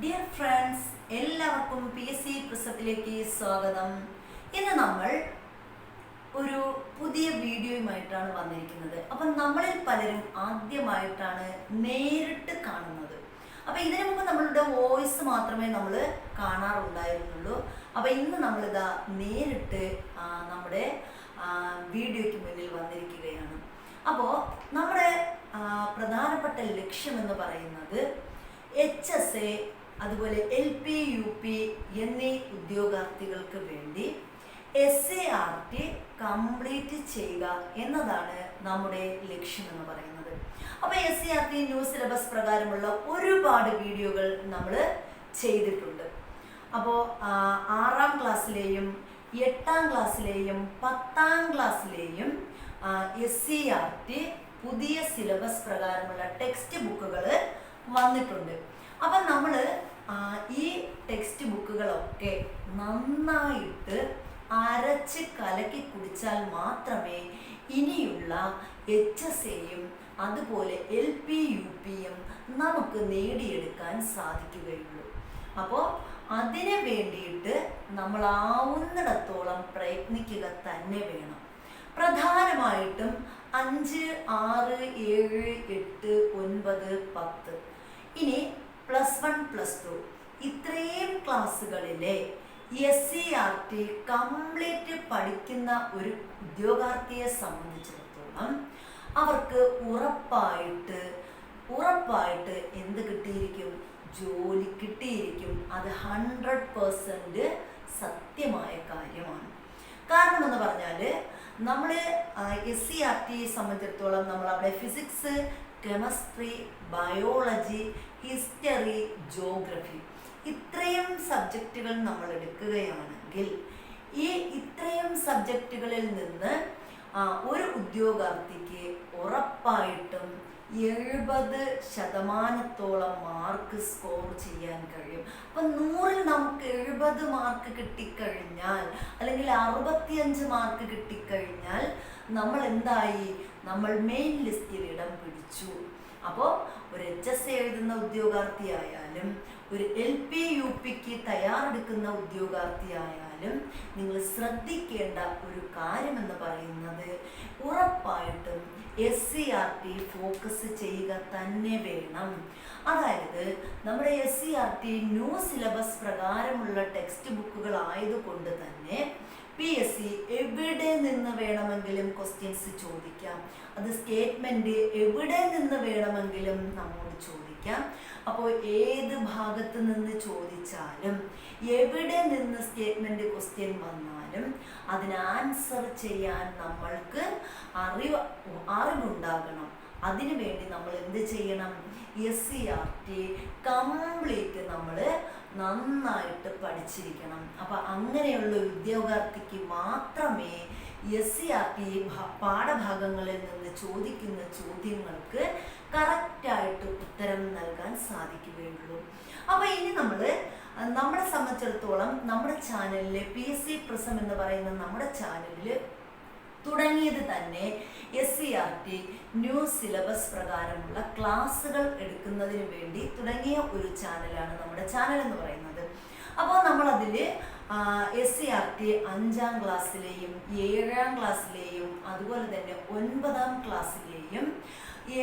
Dear friends എല്ലാവർക്കും P S C പ്രിസത്തിലേക്ക് സ്വാഗതം. ഇന്ന് നമ്മൾ ഒരു പുതിയ വീഡിയോയുമായിട്ടാണ് വന്നിരിക്കുന്നത്. അപ്പം നമ്മളിൽ പലരും ആദ്യമായിട്ടാണ് നേരിട്ട് കാണുന്നത്. അപ്പം ഇതിനു മുമ്പ് നമ്മളുടെ വോയിസ് മാത്രമേ നമ്മൾ കാണാറുണ്ടായിരുന്നുള്ളൂ. അപ്പം ഇന്ന് നമ്മളിതാ നേരിട്ട് നമ്മുടെ വീഡിയോയ്ക്ക് മുന്നിൽ വന്നിരിക്കുകയാണ്. അപ്പോൾ നമ്മുടെ പ്രധാനപ്പെട്ട ലക്ഷ്യം എന്ന് പറയുന്നത് എച്ച് എസ് എ അതുപോലെ എൽ പി യു പി എന്നീ ഉദ്യോഗാർത്ഥികൾക്ക് വേണ്ടി S A R T complete ചെയ്യുക എന്നതാണ് നമ്മുടെ ലക്ഷ്യമെന്ന് പറയുന്നത്. അപ്പോൾ S C R T new syllabus പ്രകാരമുള്ള ഒരുപാട് വീഡിയോകൾ നമ്മൾ ചെയ്തിട്ടുണ്ട്. അപ്പോൾ ആറാം ക്ലാസ്സിലെയും എട്ടാം ക്ലാസ്സിലെയും പത്താം ക്ലാസ്സിലെയും എസ് സി ആർ ടി പുതിയ സിലബസ് പ്രകാരമുള്ള ടെക്സ്റ്റ് ബുക്കുകൾ വന്നിട്ടുണ്ട്. അപ്പം നമ്മൾ ഈ ടെക്സ്റ്റ് ബുക്കുകളൊക്കെ നന്നായിട്ട് അരച്ച് കലക്കി കുടിച്ചാൽ മാത്രമേ ഇനിയുള്ള എച്ച് എസ് എയും അതുപോലെ എൽ പി യു പിയും നമുക്ക് നേടിയെടുക്കാൻ സാധിക്കുകയുള്ളൂ. അപ്പോൾ അതിന് വേണ്ടിയിട്ട് നമ്മളാവുന്നിടത്തോളം പ്രയത്നിക്കുക തന്നെ വേണം. പ്രധാനമായിട്ടും അഞ്ച് ആറ് ഏഴ് എട്ട് ഒൻപത് പത്ത്. ഇനി പ്ലസ് വൺ പ്ലസ് ടു ഇത്രയും ക്ലാസ്സുകളിലെ S C R T complete പഠിക്കുന്ന ഒരു ഉദ്യോഗാർത്ഥിയെ സംബന്ധിച്ചിടത്തോളം അവർക്ക് ഉറപ്പായിട്ട് ഉറപ്പായിട്ട് എന്ത് കിട്ടിയിരിക്കും? ജോലി കിട്ടിയിരിക്കും. അത് ഹൺഡ്രഡ് പേഴ്സന്റ് സത്യമായ കാര്യമാണ്. കാരണം എന്ന് പറഞ്ഞാൽ നമ്മൾ എസ് സി ആർ ടി സംബന്ധിച്ചിടത്തോളം നമ്മൾ അവിടെ physics chemistry biology history geography ഇത്രയും സബ്ജക്റ്റുകൾ നമ്മൾ എടുക്കുകയാണെങ്കിൽ ഈ ഇത്രയും സബ്ജക്റ്റുകളിൽ നിന്ന് ഒരു ഉദ്യോഗാർത്ഥിക്ക് ഉറപ്പായിട്ടും എഴുപത് ശതമാനത്തോളം മാർക്ക് സ്കോർ ചെയ്യാൻ കഴിയും. അപ്പം നൂറിൽ നമുക്ക് എഴുപത് മാർക്ക് കിട്ടിക്കഴിഞ്ഞാൽ അല്ലെങ്കിൽ അറുപത്തിയഞ്ച് മാർക്ക് കിട്ടിക്കഴിഞ്ഞാൽ നമ്മൾ എന്തായി? നമ്മൾ മെയിൻ ലിസ്റ്റിൽ ഇടം പിടിച്ചു. അപ്പോൾ ഒരു എച്ച് എസ് എഴുതുന്ന ഉദ്യോഗാർത്ഥിയായാലും ഒരു എൽ പി യു പിക്ക് തയ്യാറെടുക്കുന്ന ഉദ്യോഗാർത്ഥിയായാലും നിങ്ങൾ ശ്രദ്ധിക്കേണ്ട ഒരു കാര്യമെന്ന് പറയുന്നത് ഉറപ്പായിട്ടും S C R T focus ചെയ്യുക തന്നെ വേണം. അതായത് നമ്മുടെ S C R T new syllabus പ്രകാരമുള്ള ടെക്സ്റ്റ് ബുക്കുകൾ ആയതുകൊണ്ട് തന്നെ പി എസ് സി എവിടെ നിന്ന് വേണമെങ്കിലും ക്വസ്റ്റ്യൻസ് ചോദിക്കാം. അത് സ്റ്റേറ്റ്മെന്റ് എവിടെ നിന്ന് വേണമെങ്കിലും നമ്മോട് ചോദിക്കാം. അപ്പോൾ ഏത് ഭാഗത്ത് നിന്ന് ചോദിച്ചാലും എവിടെ നിന്ന് സ്റ്റേറ്റ്മെന്റ് ക്വസ്റ്റ്യൻ വന്നാലും അതിന് ആൻസർ ചെയ്യാൻ നമ്മൾക്ക് അറിവ് അറിവുണ്ടാകണം. അതിനു വേണ്ടി നമ്മൾ എന്ത് ചെയ്യണം? S C R T complete നമ്മൾ നന്നായിട്ട് പഠിച്ചിരിക്കണം. അപ്പം അങ്ങനെയുള്ള ഉദ്യോഗാർത്ഥിക്ക് മാത്രമേ എസ് സി ആർ ടി പാഠഭാഗങ്ങളിൽ നിന്ന് ചോദിക്കുന്ന ചോദ്യങ്ങൾക്ക് കറക്റ്റായിട്ട് ഉത്തരം നൽകാൻ സാധിക്കുകയുള്ളൂ. അപ്പോൾ ഇനി നമ്മൾ നമ്മളെ സംബന്ധിച്ചിടത്തോളം നമ്മുടെ ചാനലിലെ പി എസ് സി പ്രസം എന്ന് പറയുന്ന നമ്മുടെ ചാനലിൽ തുടങ്ങിയത് തന്നെ S C R T new syllabus പ്രകാരമുള്ള ക്ലാസ്സുകൾ എടുക്കുന്നതിന് വേണ്ടി തുടങ്ങിയ ഒരു ചാനലാണ് നമ്മുടെ ചാനൽ എന്ന് പറയുന്നത്. അപ്പോൾ നമ്മളതിൽ എസ് സി ആർ ടി അഞ്ചാം ക്ലാസ്സിലെയും ഏഴാം ക്ലാസ്സിലെയും അതുപോലെ തന്നെ ഒൻപതാം ക്ലാസ്സിലെയും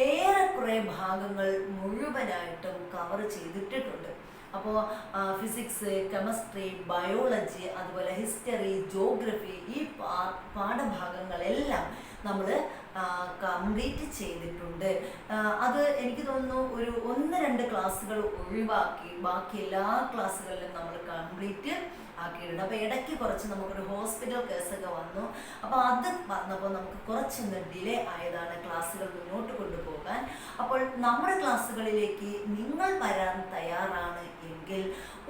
ഏറെക്കുറെ ഭാഗങ്ങൾ മുഴുവനായിട്ടും കവർ ചെയ്തിട്ടിട്ടുണ്ട്. അപ്പോൾ ഫിസിക്സ് കെമിസ്ട്രി ബയോളജി അതുപോലെ ഹിസ്റ്ററി ജോഗ്രഫി ഈ പാ പാഠഭാഗങ്ങളെല്ലാം നമ്മൾ കംപ്ലീറ്റ് ചെയ്തിട്ടുണ്ട്. അത് എനിക്ക് തോന്നുന്നു ഒരു ഒന്ന് രണ്ട് ക്ലാസ്സുകൾ ഒഴിവാക്കി ബാക്കി എല്ലാ ക്ലാസ്സുകളിലും നമ്മൾ കംപ്ലീറ്റ് ആക്കിയിട്ടുണ്ട് അപ്പോൾ ഇടയ്ക്ക് കുറച്ച് നമുക്കൊരു ഹോസ്പിറ്റൽ കേസൊക്കെ വന്നു. അപ്പോൾ അത് വന്നപ്പോൾ നമുക്ക് കുറച്ചൊന്ന് ഡിലേ ആയതാണ് ക്ലാസ്സുകൾ മുന്നോട്ട് കൊണ്ടുപോകാൻ. അപ്പോൾ നമ്മുടെ ക്ലാസ്സുകളിലേക്ക് നിങ്ങൾ വരാൻ തയ്യാറാണ് എങ്കിൽ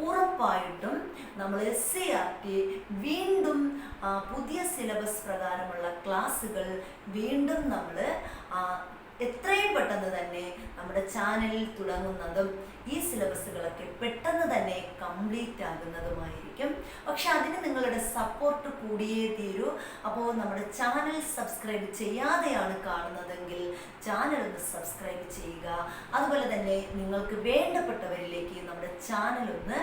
ഉറപ്പായിട്ടും നമ്മൾ എസ് സി ആർ ടി വീണ്ടും പുതിയ സിലബസ് പ്രകാരമുള്ള ക്ലാസ്സുകൾ വീണ്ടും നമ്മൾ എത്രയും പെട്ടെന്ന് തന്നെ നമ്മുടെ ചാനലിൽ തുടങ്ങുന്നതും ഈ സിലബസുകളൊക്കെ പെട്ടെന്ന് തന്നെ കംപ്ലീറ്റ് ആകുന്നതുമായിരിക്കും. പക്ഷെ അതിന് നിങ്ങളുടെ സപ്പോർട്ട് കൂടിയേ തീരൂ. അപ്പോൾ നമ്മുടെ ചാനൽ സബ്സ്ക്രൈബ് ചെയ്യാതെയാണ് കാണുന്നതെങ്കിൽ ചാനൽ ഒന്ന് സബ്സ്ക്രൈബ് ചെയ്യുക. അതുപോലെ തന്നെ നിങ്ങൾക്ക് വേണ്ടപ്പെട്ടവരിലേക്ക് നമ്മുടെ ചാനൽ ഒന്ന്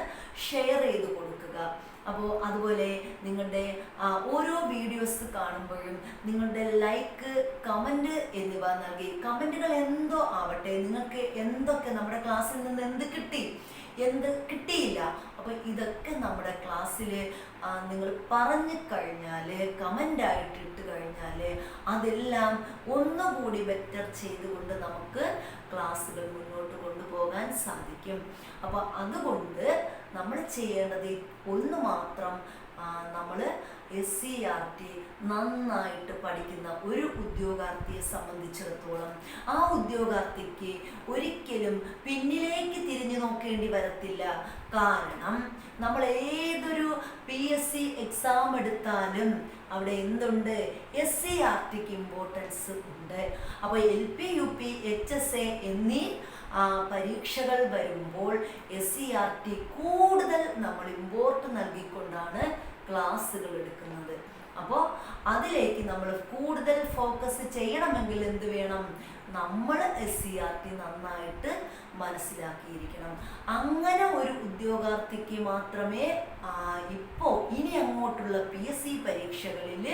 ഷെയർ ചെയ്ത് കൊടുക്കുക. അപ്പോൾ അതുപോലെ നിങ്ങളുടെ ഓരോ വീഡിയോസ് കാണുമ്പോഴും നിങ്ങളുടെ ലൈക്ക് കമന്റ് എന്നിവ നൽകി. കമന്റുകൾ എന്തോ ആവട്ടെ നിങ്ങൾക്ക് എന്തൊക്കെ നമ്മുടെ ക്ലാസ്സിൽ നിന്ന് എന്ത് കിട്ടി എന്ത് കിട്ടിയില്ല അപ്പോൾ ഇതൊക്കെ നമ്മുടെ ക്ലാസ്സിൽ നിങ്ങൾ പറഞ്ഞു കഴിഞ്ഞാൽ കമന്റായിട്ട് ഇട്ട് കഴിഞ്ഞാൽ അതെല്ലാം ഒന്നുകൂടി ബെറ്റർ ചെയ്തുകൊണ്ട് നമുക്ക് ക്ലാസ്സുകൾ മുന്നോട്ട് കൊണ്ടുപോകാൻ സാധിക്കും. അപ്പോൾ അതുകൊണ്ട് നമ്മൾ ചെയ്യേണ്ടത് ഒന്ന് മാത്രം നമ്മൾ എസ് സി ആർ ടി നന്നായിട്ട് പഠിക്കുന്ന ഒരു ഉദ്യോഗാർത്ഥിയെ സംബന്ധിച്ചിടത്തോളം ആ ഉദ്യോഗാർത്ഥിക്ക് ഒരിക്കലും പിന്നിലേക്ക് തിരിഞ്ഞു നോക്കേണ്ടി വരത്തില്ല. കാരണം നമ്മൾ ഏതൊരു പി എസ് സി എക്സാം എടുത്താലും അവിടെ എന്തുണ്ട്? എസ് സി ആർ ടിക്ക് ഇമ്പോർട്ടൻസ് ഉണ്ട്. അപ്പോൾ L P U P H S A എന്നീ പരീക്ഷകൾ വരുമ്പോൾ എസ് സി ആർ ടി കൂടുതൽ നമ്മൾ ഇമ്പോർട്ട് നൽകിക്കൊണ്ടാണ് ക്ലാസ്സുകൾ എടുക്കുന്നത്. അപ്പോൾ അതിലേക്ക് നമ്മൾ കൂടുതൽ ഫോക്കസ് ചെയ്യണമെങ്കിൽ എന്ത് വേണം? നമ്മൾ എസ് സി ആർ ടി നന്നായിട്ട് മനസ്സിലാക്കിയിരിക്കണം. അങ്ങനെ ഒരു ഉദ്യോഗാർത്ഥിക്ക് മാത്രമേ ഇപ്പോൾ ഇനി അങ്ങോട്ടുള്ള പി എസ് സി പരീക്ഷകളിൽ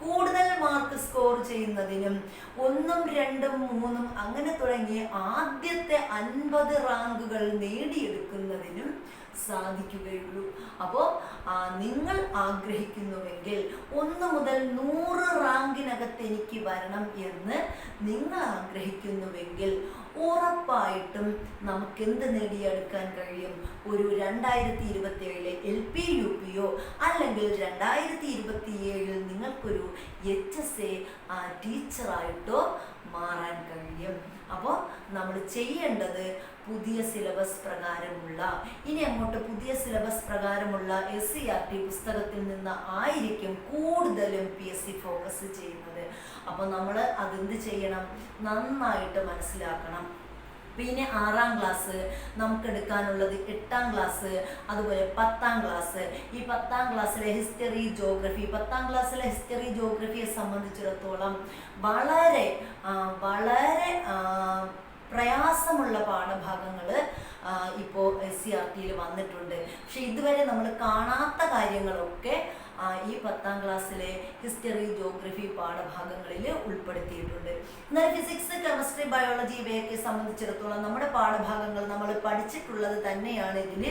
കൂടുതൽ മാർക്ക് സ്കോർ ചെയ്യുന്നതിനും ഒന്നും രണ്ടും മൂന്നും അങ്ങനെ തുടങ്ങിയ ആദ്യത്തെ അൻപത് റാങ്കുകൾ നേടിയെടുക്കുന്നതിനും സാധിക്കുകയുള്ളൂ. അപ്പോൾ നിങ്ങൾ ആഗ്രഹിക്കുന്നുവെങ്കിൽ ഒന്ന് മുതൽ നൂറ് റാങ്കിനകത്ത് എനിക്ക് വരണം എന്ന് നിങ്ങൾ ആഗ്രഹിക്കുന്നുവെങ്കിൽ ഉറപ്പായിട്ടും നമുക്ക് എന്ത് നേടിയെടുക്കാൻ കഴിയും? ഒരു രണ്ടായിരത്തി ഇരുപത്തി ഏഴിലെ എൽ പി യു പിയോ അല്ലെങ്കിൽ രണ്ടായിരത്തി ഇരുപത്തി ഏഴിൽ നിങ്ങൾക്കൊരു എച്ച് എസ് എ ടീച്ചറായിട്ടോ മാറാൻ കഴിയും. അപ്പോൾ നമ്മൾ ചെയ്യേണ്ടത് പുതിയ സിലബസ് പ്രകാരമുള്ള ഇനി അങ്ങോട്ട് പുതിയ സിലബസ് പ്രകാരമുള്ള എസ് സി ആർ ടി പുസ്തകത്തിൽ നിന്ന് ആയിരിക്കും കൂടുതലും പി എസ് സി ഫോക്കസ് ചെയ്യുന്നത്. അപ്പോൾ നമ്മൾ അതെന്ത് ചെയ്യണം? നന്നായിട്ട് മനസ്സിലാക്കണം. പിന്നെ ആറാം ക്ലാസ് നമുക്ക് എടുക്കാനുള്ളത് എട്ടാം ക്ലാസ് അതുപോലെ പത്താം ക്ലാസ് ഈ പത്താം ക്ലാസ്സിലെ ഹിസ്റ്ററി ജോഗ്രഫി പത്താം ക്ലാസ്സിലെ ഹിസ്റ്ററി ജോഗ്രഫിയെ സംബന്ധിച്ചിടത്തോളം വളരെ വളരെ പ്രയാസമുള്ള പാഠഭാഗങ്ങൾ ഇപ്പോൾ എസ് സി ആർ ടിയിൽ വന്നിട്ടുണ്ട്. പക്ഷെ ഇതുവരെ നമ്മൾ കാണാത്ത കാര്യങ്ങളൊക്കെ ഈ പത്താം ക്ലാസ്സിലെ ഹിസ്റ്ററി ജോഗ്രഫി പാഠഭാഗങ്ങളിൽ ഉൾപ്പെടുത്തിയിട്ടുണ്ട്. എന്നാൽ ഫിസിക്സ് കെമിസ്ട്രി ബയോളജി ഇവയൊക്കെ സംബന്ധിച്ചിടത്തോളം നമ്മുടെ പാഠഭാഗങ്ങൾ നമ്മൾ പഠിച്ചിട്ടുള്ളത് തന്നെയാണ് ഇതിൽ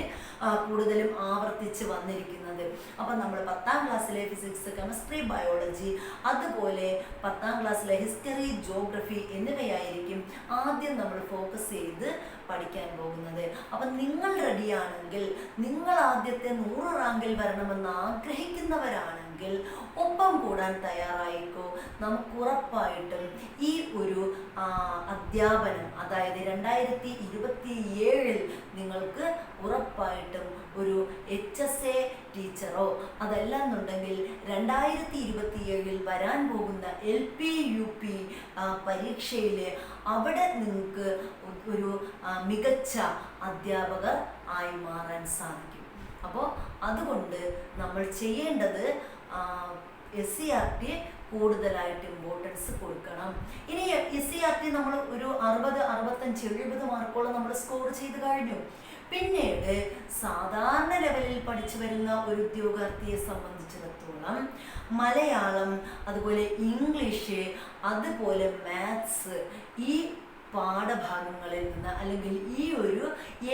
കൂടുതലും ആവർത്തിച്ച് വന്നിരിക്കുന്നത്. അപ്പം നമ്മൾ പത്താം ക്ലാസ്സിലെ ഫിസിക്സ് കെമിസ്ട്രി ബയോളജി അതുപോലെ പത്താം ക്ലാസ്സിലെ ഹിസ്റ്ററി ജോഗ്രഫി എന്നിവയായിരിക്കും ആദ്യം നമ്മൾ ഫോക്കസ് ചെയ്ത് പഠിക്കാൻ പോകുന്നത്. അപ്പം നിങ്ങൾ റെഡിയാണെങ്കിൽ നിങ്ങൾ ആദ്യത്തെ നൂറ് റാങ്കിൽ വരണമെന്ന് ആഗ്രഹിക്കുന്നവരാണെങ്കിൽ ഒപ്പം കൂടാൻ തയ്യാറായിക്കോ? നമുക്ക് ഉറപ്പായിട്ടും ഈ ഒരു അധ്യാപനം അതായത് രണ്ടായിരത്തി ഇരുപത്തി ഏഴിൽ നിങ്ങൾക്ക് ഉറപ്പായിട്ടും ഒരു എച്ച് എസ് എ ടീച്ചറോ അതല്ല എന്നുണ്ടെങ്കിൽ രണ്ടായിരത്തി ഇരുപത്തി ഏഴിൽ വരാൻ പോകുന്ന എൽ പി യു പി പരീക്ഷയിൽ അവിടെ നിങ്ങൾക്ക് ഒരു മികച്ച അധ്യാപകർ ആയി മാറാൻ സാധിക്കും. അപ്പോൾ അതുകൊണ്ട് നമ്മൾ ചെയ്യേണ്ടത് എസ് സി ആർ ടി കൂടുതലായിട്ട് ഇമ്പോർട്ടൻസ് കൊടുക്കണം. ഇനി എസ് സി ആർ ടി നമ്മൾ ഒരു അറുപത് അറുപത്തഞ്ച് എഴുപത് മാർക്കോളം നമ്മൾ സ്കോർ ചെയ്ത് കഴിഞ്ഞു. പിന്നീട് സാധാരണ ലെവലിൽ പഠിച്ചു വരുന്ന ഒരു ഉദ്യോഗാർത്ഥിയെ സംബന്ധിച്ചിടത്തോളം മലയാളം അതുപോലെ ഇംഗ്ലീഷ് അതുപോലെ മാത്സ് ഈ പാഠഭാഗങ്ങളിൽ നിന്ന് അല്ലെങ്കിൽ ഈ ഒരു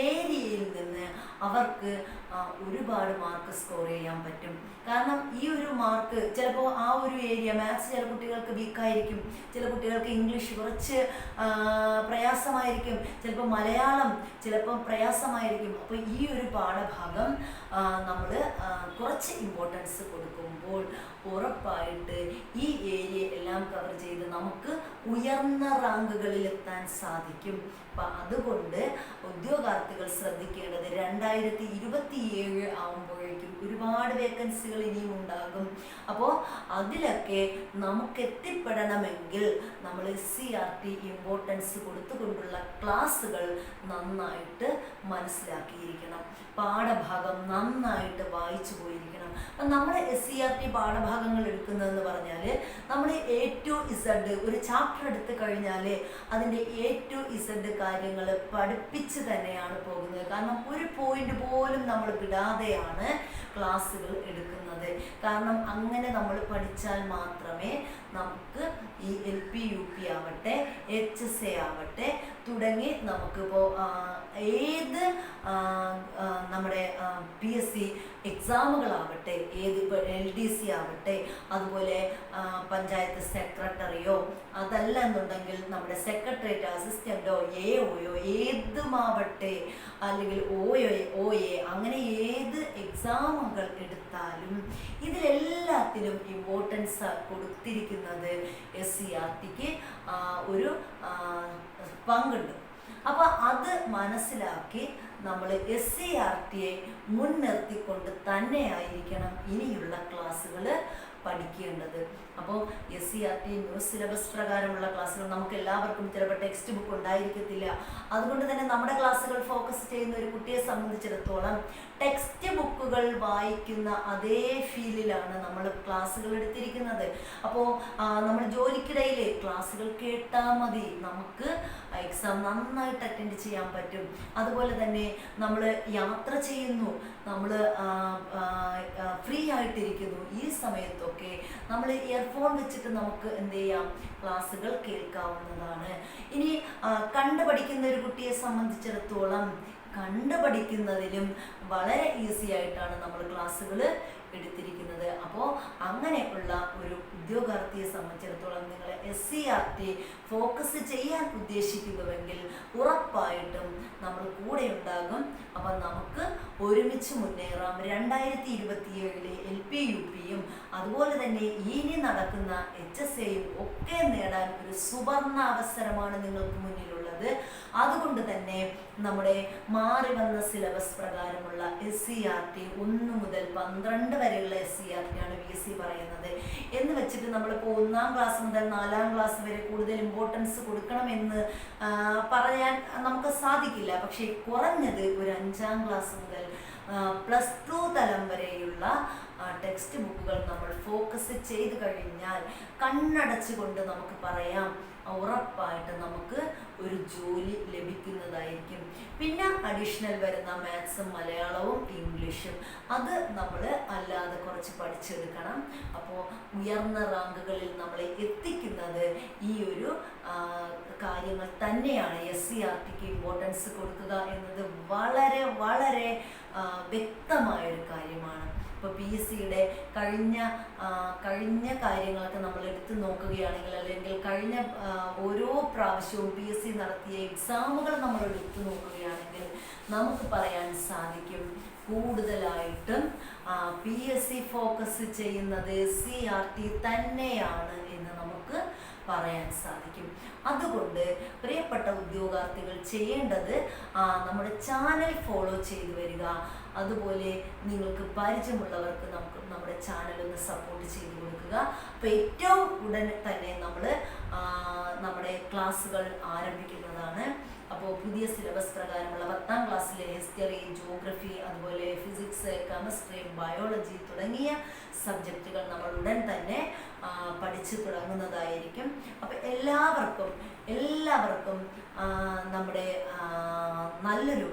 ഏരിയയിൽ നിന്ന് അവർക്ക് ഒരുപാട് മാർക്ക് സ്കോർ ചെയ്യാൻ പറ്റും. കാരണം ഈ ഒരു മാർക്ക് ചിലപ്പോൾ ആ ഒരു ഏരിയ മാത്സ് ചില കുട്ടികൾക്ക് വീക്കായിരിക്കും ചില കുട്ടികൾക്ക് ഇംഗ്ലീഷ് കുറച്ച് പ്രയാസമായിരിക്കും. ചിലപ്പോൾ മലയാളം ചിലപ്പോൾ പ്രയാസമായിരിക്കും. അപ്പോൾ ഈ ഒരു പാഠഭാഗം നമ്മൾ കുറച്ച് ഇമ്പോർട്ടൻസ് കൊടുക്കുമ്പോൾ ഉറപ്പായിട്ട് ഈ ഏരിയ എല്ലാം കവർ ചെയ്ത് നമുക്ക് ഉയർന്ന റാങ്കുകളിൽ എത്താൻ സാധിക്കും. അപ്പം അതുകൊണ്ട് ഉദ്യോഗാർത്ഥികൾ ശ്രദ്ധിക്കേണ്ടത് രണ്ടായിരത്തി ഇരുപത്തി ഏഴ് ആകുമ്പോഴേക്കും ഒരുപാട് വേക്കൻസികൾ ഇനിയും ഉണ്ടാകും. അപ്പോൾ അതിലൊക്കെ നമുക്ക് എത്തിപ്പെടണമെങ്കിൽ നമ്മൾ സി ആർ ടി ഇമ്പോർട്ടൻസ് കൊടുത്തുകൊണ്ടുള്ള ക്ലാസ്സുകൾ നന്നായിട്ട് മനസ്സിലാക്കിയിരിക്കണം. പാഠഭാഗം നന്നായിട്ട് വായിച്ചു പോയിരിക്കണം. അപ്പം നമ്മൾ എസ് സി ആർ ടി പാഠഭാഗങ്ങൾ എടുക്കുന്നതെന്ന് പറഞ്ഞാൽ നമ്മൾ എ ടു ഇസഡ് ഒരു ചാപ്റ്റർ എടുത്ത് കഴിഞ്ഞാൽ അതിന്റെ എ ടു ഇസഡ് കാര്യങ്ങൾ പഠിപ്പിച്ച് തന്നെയാണ് പോകുന്നത്. കാരണം ഒരു പോയിന്റ് പോലും നമ്മൾ വിടാതെയാണ് ക്ലാസ്സുകൾ എടുക്കുന്നത്. കാരണം അങ്ങനെ നമ്മൾ പഠിച്ചാൽ മാത്രമേ നമുക്ക് ഈ എൽ പി യു പി ആവട്ടെ എച്ച് എസ് എ ആവട്ടെ തുടങ്ങി നമുക്കിപ്പോൾ ഏത് നമ്മുടെ പി എസ് സി എക്സാമുകളാവട്ടെ ഏത് ഇപ്പോൾ എൽ ഡി സി ആവട്ടെ അതുപോലെ പഞ്ചായത്ത് സെക്രട്ടറിയോ അതല്ല എന്നുണ്ടെങ്കിൽ നമ്മുടെ സെക്രട്ടേറിയറ്റ് അസിസ്റ്റന്റോ എ ഒയോ ഏതുമാവട്ടെ അല്ലെങ്കിൽ ഓയോ ഒ എ അങ്ങനെ ഏത് എക്സാമുകൾ എടുത്താലും ഇതിലെല്ലാത്തിലും ഇമ്പോർട്ടൻസ് കൊടുത്തിരിക്കുന്നത് എസ് സി ആർ ടിക്ക് ഒരു പങ്കുണ്ട്. അപ്പോൾ അത് മനസ്സിലാക്കി നമ്മൾ എസ് സി ആർ ടിയെ മുൻനിർത്തിക്കൊണ്ട് തന്നെയായിരിക്കണം ഇനിയുള്ള ക്ലാസ്സുകൾ പഠിക്കേണ്ടത്. അപ്പോൾ S C R T news syllabus പ്രകാരമുള്ള ക്ലാസ്സുകൾ നമുക്ക് എല്ലാവർക്കും ചിലപ്പോൾ ടെക്സ്റ്റ് ബുക്ക് ഉണ്ടായിരിക്കത്തില്ല. അതുകൊണ്ട് തന്നെ നമ്മുടെ ക്ലാസ്സുകൾ ഫോക്കസ് ചെയ്യുന്ന ഒരു കുട്ടിയെ സംബന്ധിച്ചിടത്തോളം ടെക്സ്റ്റ് ബുക്കുകൾ വായിക്കുന്ന അതേ ഫീലിലാണ് നമ്മൾ ക്ലാസ്സുകൾ എടുത്തിരിക്കുന്നത്. അപ്പോൾ നമ്മൾ ജോലിക്കിടയിൽ ക്ലാസ്സുകൾ കേട്ടാൽ മതി. നമുക്ക് എക്സാം നന്നായിട്ട് അറ്റൻഡ് ചെയ്യാൻ പറ്റും. അതുപോലെ തന്നെ നമ്മൾ യാത്ര ചെയ്യുന്നു. നമ്മൾ ഫ്രീ ആയിട്ടിരിക്കുന്നു. ഈ സമയത്തൊക്കെ നമ്മൾ ഇയർഫോൺ വെച്ചിട്ട് നമുക്ക് എന്ത് ചെയ്യാം? ക്ലാസ്സുകൾ കേൾക്കാവുന്നതാണ്. ഇനി കണ്ടു പഠിക്കുന്ന ഒരു കുട്ടിയെ സംബന്ധിച്ചിടത്തോളം കണ്ടു പഠിക്കുന്നതിലും വളരെ ഈസി ആയിട്ടാണ് നമ്മൾ ക്ലാസ്സുകൾ എടുത്തിരിക്കുന്നത്. അപ്പോൾ അങ്ങനെയുള്ള ഒരു ഉദ്യോഗാർത്ഥിയെ സംബന്ധിച്ചിടത്തോളം നിങ്ങൾ S C R T focus ചെയ്യാൻ ഉദ്ദേശിക്കുന്നുവെങ്കിൽ ഉറപ്പായിട്ടും നമ്മൾ കൂടെ ഉണ്ടാകും. അപ്പം നമുക്ക് ഒരുമിച്ച് മുന്നേറാം. രണ്ടായിരത്തി ഇരുപത്തിയേഴിലെ എൽ പി യു പിയും അതുപോലെ തന്നെ ഇനി നടക്കുന്ന എച്ച് എസ് എയും ഒക്കെ നേടാൻ ഒരു സുവർണ അവസരമാണ് നിങ്ങൾക്ക് മുന്നിലുള്ളത്. അതുകൊണ്ട് തന്നെ നമ്മുടെ മാറി വന്ന സിലബസ് പ്രകാരമുള്ള എസ് സി ആർ ടി ഒന്ന് മുതൽ പന്ത്രണ്ട് വരെയുള്ള എസ് സി ആർ ടി ആണ് ബി എസ് സി പറയുന്നത്. എന്ന് വെച്ചിട്ട് നമ്മളിപ്പോൾ ഒന്നാം ക്ലാസ് മുതൽ നാലാം ക്ലാസ് വരെ കൂടുതൽ ഇമ്പോർട്ടൻസ് കൊടുക്കണമെന്ന് പറയാൻ നമുക്ക് സാധിക്കില്ല. പക്ഷേ കുറഞ്ഞത് ഒരു അഞ്ചാം ക്ലാസ് മുതൽ പ്ലസ് ടു തലം വരെയുള്ള ടെക്സ്റ്റ് ബുക്കുകൾ നമ്മൾ ഫോക്കസ് ചെയ്ത് കഴിഞ്ഞാൽ കണ്ണടച്ചുകൊണ്ട് നമുക്ക് പറയാം. ഉറപ്പായിട്ട് നമുക്ക് ഒരു ജോലി ലഭിക്കുന്നതായിരിക്കും. പിന്നെ അഡീഷണൽ വരുന്ന മാത്സും മലയാളവും ഇംഗ്ലീഷും അത് നമ്മൾ അല്ലാതെ കുറച്ച് പഠിച്ചെടുക്കണം. അപ്പോൾ ഉയർന്ന റാങ്കുകളിൽ നമ്മളെ എത്തിക്കുന്നത് ഈ ഒരു കാര്യങ്ങൾ തന്നെയാണ്. എസ് സി ആർ ടിക്ക് ഇമ്പോർട്ടൻസ് കൊടുക്കുക എന്നത് വളരെ വളരെ വ്യക്തമായൊരു കാര്യമാണ്. ഇപ്പോൾ പി എസ് സിയുടെ കഴിഞ്ഞ കഴിഞ്ഞ കാര്യങ്ങളൊക്കെ നമ്മൾ എടുത്തു നോക്കുകയാണെങ്കിൽ അല്ലെങ്കിൽ കഴിഞ്ഞ ഓരോ പ്രാവശ്യവും പി എസ് സി നടത്തിയ എക്സാമുകൾ നമ്മൾ എടുത്തു നോക്കുകയാണെങ്കിൽ നമുക്ക് പറയാൻ സാധിക്കും കൂടുതലായിട്ടും പി എസ് സി ഫോക്കസ് ചെയ്യുന്നത് സി ആർ ടി തന്നെയാണ് എന്ന് നമുക്ക് പറയാൻ സാധിക്കും. അതുകൊണ്ട് പ്രിയപ്പെട്ട ഉദ്യോഗാർത്ഥികൾ ചെയ്യേണ്ടത് നമ്മുടെ ചാനൽ ഫോളോ ചെയ്തു വരിക. അതുപോലെ നിങ്ങൾക്ക് പരിചയമുള്ളവർക്ക് നമുക്ക് നമ്മുടെ ചാനൽ ഒന്ന് സപ്പോർട്ട് ചെയ്തു കൊടുക്കുക. അപ്പോൾ ഏറ്റവും ഉടനെ തന്നെ നമ്മൾ നമ്മുടെ ക്ലാസ്സുകൾ ആരംഭിക്കുന്നതാണ്. അപ്പോൾ പുതിയ സിലബസ് പ്രകാരമുള്ള പത്താം ക്ലാസ്സിലെ ഹിസ്റ്ററി ജോഗ്രഫി അതുപോലെ ഫിസിക്സ് കെമിസ്ട്രി ബയോളജി തുടങ്ങിയ സബ്ജക്റ്റുകൾ നമ്മൾ ഉടൻ തന്നെ പഠിച്ചു തുടങ്ങുന്നതായിരിക്കും. അപ്പം എല്ലാവർക്കും എല്ലാവർക്കും നമ്മുടെ നല്ലൊരു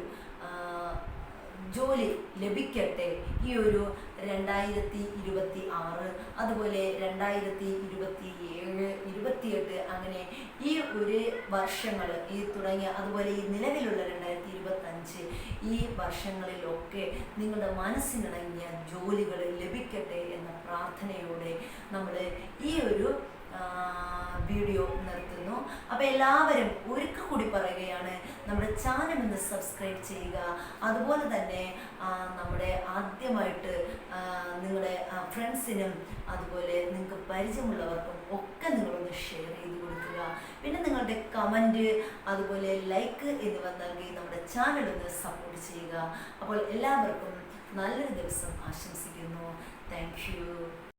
ജോലി ലഭിക്കട്ടെ. ഈ ഒരു രണ്ടായിരത്തി ഇരുപത്തി ആറ് അതുപോലെ രണ്ടായിരത്തി ഇരുപത്തി ഏഴ് ഇരുപത്തിയെട്ട് അങ്ങനെ ഈ ഒരു വർഷങ്ങൾ ഈ തുടങ്ങിയ അതുപോലെ ഈ നിലവിലുള്ള രണ്ടായിരത്തി ഇരുപത്തഞ്ച് ഈ വർഷങ്ങളിലൊക്കെ നിങ്ങളുടെ മനസ്സിനിണങ്ങിയ ജോലികൾ ലഭിക്കട്ടെ എന്ന പ്രാർത്ഥനയോടെ നമ്മൾ ഈ ഒരു വീഡിയോ നിർത്തുന്നു. അപ്പോൾ എല്ലാവരും ഒരിക്കൽ കൂടി പറയുകയാണ് നമ്മുടെ ചാനൽ ഒന്ന് സബ്സ്ക്രൈബ് ചെയ്യുക. അതുപോലെ തന്നെ നമ്മുടെ ആദ്യമായിട്ട് നിങ്ങളുടെ ഫ്രണ്ട്സിനും അതുപോലെ നിങ്ങൾക്ക് പരിചയമുള്ളവർക്കും ഒക്കെ നിങ്ങളൊന്ന് ഷെയർ ചെയ്ത് കൊടുക്കുക. പിന്നെ നിങ്ങളുടെ കമന്റ് അതുപോലെ ലൈക്ക് എന്നിവ നൽകി നമ്മുടെ ചാനൽ ഒന്ന് സപ്പോർട്ട് ചെയ്യുക. അപ്പോൾ എല്ലാവർക്കും നല്ലൊരു ദിവസം ആശംസിക്കുന്നു. താങ്ക്